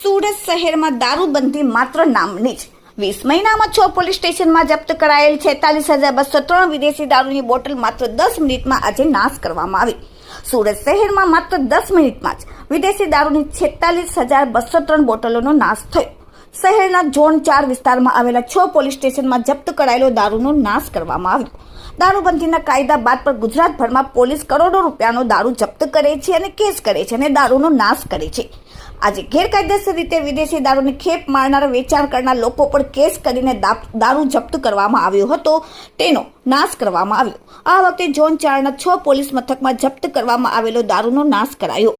સુરત શહેરમાં દારૂબંધી માત્ર નામની જ. વીસ મહિનામાં છ પોલીસ સ્ટેશનમાં જપ્ત કરાયેલ છેતાલીસ હજાર બસો ત્રણ વિદેશી દારૂની બોટલ માત્ર દસ મિનિટમાં આજે નાશ કરવામાં આવી. સુરત શહેરમાં માત્ર દસ મિનિટમાં જ વિદેશી દારૂની છેતાલીસ હજાર બસો ત્રણ બોટલોનો નાશ થયો. શહેરના ઝોન ચાર વિસ્તારમાં આવેલા છ પોલીસ સ્ટેશનમાં જપ્ત કરાયેલો દારૂનો નાશ કરવામાં આવ્યો. દારૂબંધીના કાયદા બાદ પણ ગુજરાતભરમાં પોલીસ કરોડો રૂપિયાનો દારૂ જપ્ત કરે છે અને કેસ કરે છે અને દારૂનો નાશ કરે છે. આજે ગેરકાયદેસર રીતે વિદેશી દારૂની ખેપ મારનારા વેચાણ કરનાર લોકો પર કેસ કરીને દારૂ જપ્ત કરવામાં આવ્યો હતો. તેનો નાશ કરવામાં આવ્યો. આ વખતે ઝોન ચારના છ પોલીસ મથકમાં જપ્ત કરવામાં આવેલો દારૂનો નાશ કરાયો.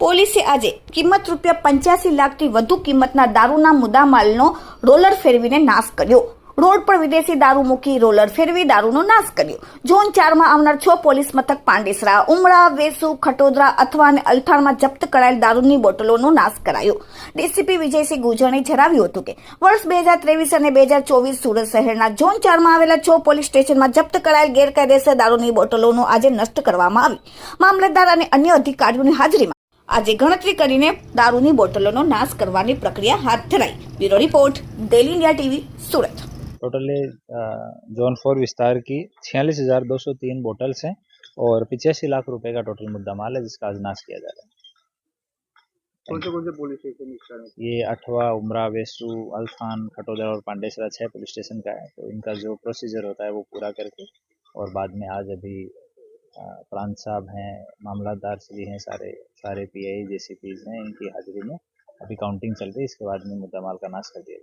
પોલીસે આજે કિંમત રૂપિયા પંચ્યાસી લાખથી વધુ કિંમતના દારૂના મુદ્દામાલનો રોલર ફેરવીને નાશ કર્યો. રોડ પર વિદેશી દારૂ મૂકી રોલર ફેરવી દારૂનો નાશ કર્યો. ઝોન ચારમાં આવનાર છ પોલીસ મથક પાંડેસરા ઉમરા વેસુ, ખટોદરા અથવા અને અલથાણમાં જપ્ત કરાયેલ દારૂની બોટલોનો નાશ કરાયો. ડીસીપી વિજયસિંહ ગુજરણે જણાવ્યું હતું કે, વર્ષ બે હજાર ત્રેવીસ અને બે હજાર ચોવીસ સુરત શહેરના ઝોન ચારમાં આવેલા છ પોલીસ સ્ટેશનમાં જપ્ત કરાયેલ ગેરકાયદેસર દારૂની બોટલોનો આજે નષ્ટ કરવામાં આવી. મામલતદાર અને અન્ય અધિકારીઓની હાજરીમાં આજે ગણતરી કરીને દારૂની બોટલોનો નાશ કરવાની પ્રક્રિયા હાથ ધરાઈ bureau report daily India TV Surat totally zone four विस्तार की छियालीस हजार दो सौ तीन बोटल्स हैं और पिचासी लाख रुपए का टोटल मुद्दा माल है जिसका आज नाश किया जा रहा कौन से कौन से पुलिस स्टेशन इसका है है ये अठवा उमरा वेसू अल्फान खटोदरा और पांडेसरा छह पुलिस स्टेशन का है तो इनका जो प्रोसीजर होता है वो पूरा करके और बाद में आज अभी अ, प्रांत साहब हैं मामलादार श्री हैं सारे सारे पी आई जेसीपी हैं इनकी हाजिरी में अभी काउंटिंग चल रही है इसके बाद में मुद्दा माल का नाश कर दिया जाएगा थैंक यू